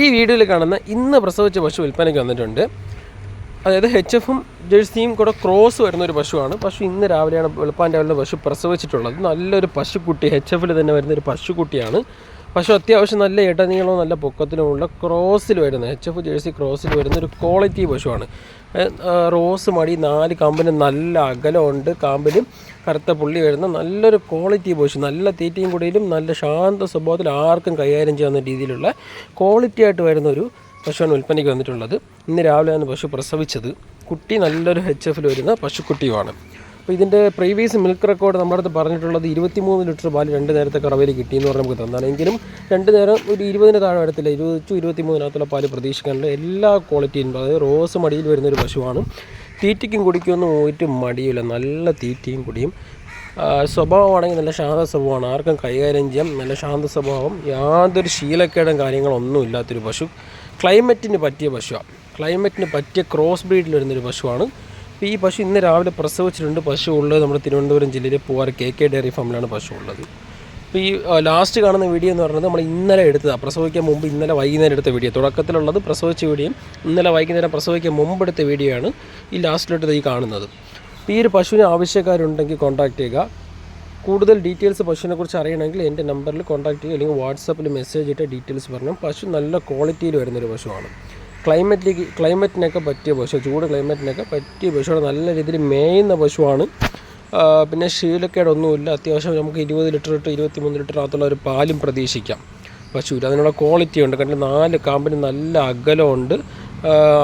ഈ വീഡിയോയിൽ കാണുന്ന ഇന്ന് പ്രസവിച്ച പശു വിൽപ്പനയ്ക്ക് വന്നിട്ടുണ്ട്. അതായത് എച്ച് എഫും ജേഴ്സിയും കൂടെ ക്രോസ് വരുന്ന ഒരു പശുവാണ്. പശു ഇന്ന് രാവിലെയാണ് വെളുപ്പാൻ രാവിലെ പശു പ്രസവിച്ചിട്ടുള്ളത്. നല്ലൊരു പശുക്കുട്ടി എച്ച് എഫിൽ തന്നെ വരുന്ന ഒരു പശുക്കുട്ടിയാണ്. പശു അത്യാവശ്യം നല്ല ഇടനീളവും നല്ല പൊക്കത്തിലുമുള്ള ക്രോസിൽ വരുന്ന എച്ച് എഫ് ജേഴ്സി ക്രോസിൽ വരുന്ന ഒരു ക്വാളിറ്റി പശുവാണ്. റോസ് മടി നാല് കാമ്പിന് നല്ല അകലമുണ്ട്. കാമ്പിലും കറുത്ത പുള്ളി വരുന്ന നല്ലൊരു ക്വാളിറ്റി പശു. നല്ല തീറ്റയും കൂടിയിലും നല്ല ശാന്ത സ്വഭാവത്തിൽ ആർക്കും കൈകാര്യം ചെയ്യാവുന്ന രീതിയിലുള്ള ക്വാളിറ്റി ആയിട്ട് വരുന്ന ഒരു പശുവാണ് വിൽപ്പനയ്ക്ക് വന്നിട്ടുള്ളത്. ഇന്ന് രാവിലെയാണ് പശു പ്രസവിച്ചത്. കുട്ടി നല്ലൊരു എച്ച് എഫിൽ വരുന്ന പശുക്കുട്ടിയുമാണ്. അപ്പോൾ ഇതിന്റെ പ്രീവിയസ് മിൽക്ക് റെക്കോർഡ് നമ്മുടെ അടുത്ത് പറഞ്ഞിട്ടുള്ളത് ഇരുപത്തിമൂന്ന് ലിറ്റർ പാൽ രണ്ട് നേരത്തെ കറവയിൽ കിട്ടിയെന്ന് പറഞ്ഞ് നമുക്ക് തന്നാണ്. എങ്കിലും രണ്ട് നേരം ഒരു ഇരുപതിന് താഴെ വരത്തില്ല. ഇരുപത് ടു ഇരുപത്തിമൂന്നിനകത്തുള്ള പാൽ പ്രതീക്ഷിക്കാനുള്ള എല്ലാ ക്വാളിറ്റിയും അതായത് റോസ് മടിയിൽ വരുന്ന ഒരു പശുവാണ്. തീറ്റയ്ക്കും കുടിക്കുമെന്ന് പോയിട്ട് മടിയില്ല. നല്ല തീറ്റയും കുടിയും. സ്വഭാവമാണെങ്കിൽ നല്ല ശാന്ത സ്വഭാവമാണ്. ആർക്കും കൈകാര്യം ചെയ്യാം. നല്ല ശാന്ത സ്വഭാവം. യാതൊരു ശീലക്കേടും കാര്യങ്ങളൊന്നും ഇല്ലാത്തൊരു പശു. ക്ലൈമറ്റിന് പറ്റിയ പശുവാണ് ക്ലൈമറ്റിന് പറ്റിയ ക്രോസ് ബ്രീഡിൽ വരുന്നൊരു പശുവാണ്. ഈ പശു ഇന്ന് രാവിലെ പ്രസവിച്ചിട്ടുണ്ട് പശു ഉള്ളത് നമ്മുടെ തിരുവനന്തപുരം ജില്ലയിലെ പൂവാർ കെ കെ ഡയറി ഫാമിലാണ് പശു ഉള്ളത്. അപ്പോൾ ഈ ലാസ്റ്റ് കാണുന്ന വീഡിയോ എന്ന് പറയുന്നത് നമ്മൾ ഇന്നലെ എടുത്തതാണ് പ്രസവിക്കാൻ മുമ്പ് ഇന്നലെ വൈകുന്നേരം എടുത്ത വീഡിയോ തുടക്കത്തിലുള്ളത് പ്രസവിച്ച വീഡിയോ ഇന്നലെ വൈകുന്നേരം പ്രസവിക്കാൻ മുമ്പ് എടുത്ത വീഡിയോ ആണ് ഈ ലാസ്റ്റിലോട്ട് ഈ കാണുന്നത്. അപ്പോൾ ഈ ഒരു പശുവിന് ആവശ്യക്കാരുണ്ടെങ്കിൽ കോൺടാക്ട് ചെയ്യുക. കൂടുതൽ ഡീറ്റെയിൽസ് പശുവിനെ കുറിച്ച് അറിയണമെങ്കിൽ എന്റെ നമ്പറിൽ കോൺടാക്ട് ചെയ്യുക. അല്ലെങ്കിൽ വാട്സാപ്പിൽ മെസ്സേജ് ഇട്ട് ഡീറ്റെയിൽസ് പറഞ്ഞു. പശു നല്ല ക്വാളിറ്റിയിൽ വരുന്നൊരു പശുവാണ്. ക്ലൈമറ്റിലേക്ക് ക്ലൈമറ്റിനൊക്കെ പറ്റിയ പശു ചൂട് ക്ലൈമറ്റിനൊക്കെ പറ്റിയ പശുവാണ് നല്ല രീതിയിൽ മേയുന്ന പശുവാണ്. പിന്നെ ശീലക്കേടൊന്നുമില്ല അത്യാവശ്യം നമുക്ക് ഇരുപത് ലിറ്റർ തൊട്ട് ഇരുപത്തി മൂന്ന് ലിറ്റർ അകത്തുള്ള ഒരു പാലും പ്രതീക്ഷിക്കാം. പശുവിൽ അതിനുള്ള ക്വാളിറ്റി ഉണ്ട്. കാരണം നാല് കാമ്പിന് നല്ല അകലമുണ്ട്.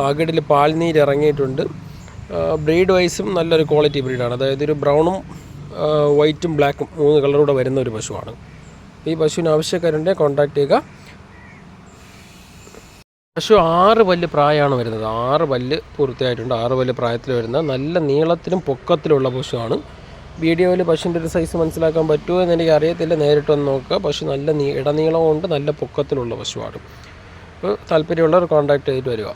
അകിടിൽ പാൽനീര് ഇറങ്ങിയിട്ടുണ്ട്. ബ്രീഡ് വൈസും നല്ലൊരു ക്വാളിറ്റി ബ്രീഡാണ് അതായത് ഒരു ബ്രൗണും വൈറ്റും ബ്ലാക്കും മൂന്ന് കളറൂടെ വരുന്ന ഒരു പശുവാണ്. ഈ പശുവിന് ആവശ്യക്കാരുണ്ടെങ്കിൽ കോൺടാക്ട് ചെയ്യുക. പശു ആറ് പല്ല് പ്രായമാണ് വരുന്നത്. ആറ് പല്ല് പൂർത്തിയായിട്ടുണ്ട്. ആറ് പല്ല് പ്രായത്തിൽ വരുന്ന നല്ല നീളത്തിലും പൊക്കത്തിലുള്ള പശുവാണ്. വീഡിയോയിൽ പശുവിന്റെ ഒരു സൈസ് മനസ്സിലാക്കാൻ പറ്റുമോ എന്ന് എനിക്ക് അറിയത്തില്ല. നേരിട്ട് വന്ന് നോക്കുക. പശു നല്ല നീ ഇടനീളമുണ്ട് നല്ല പൊക്കത്തിലുള്ള പശുവാണ്. അപ്പോൾ താല്പര്യമുള്ളവർ കോൺടാക്ട് ചെയ്തിട്ട് വരിക.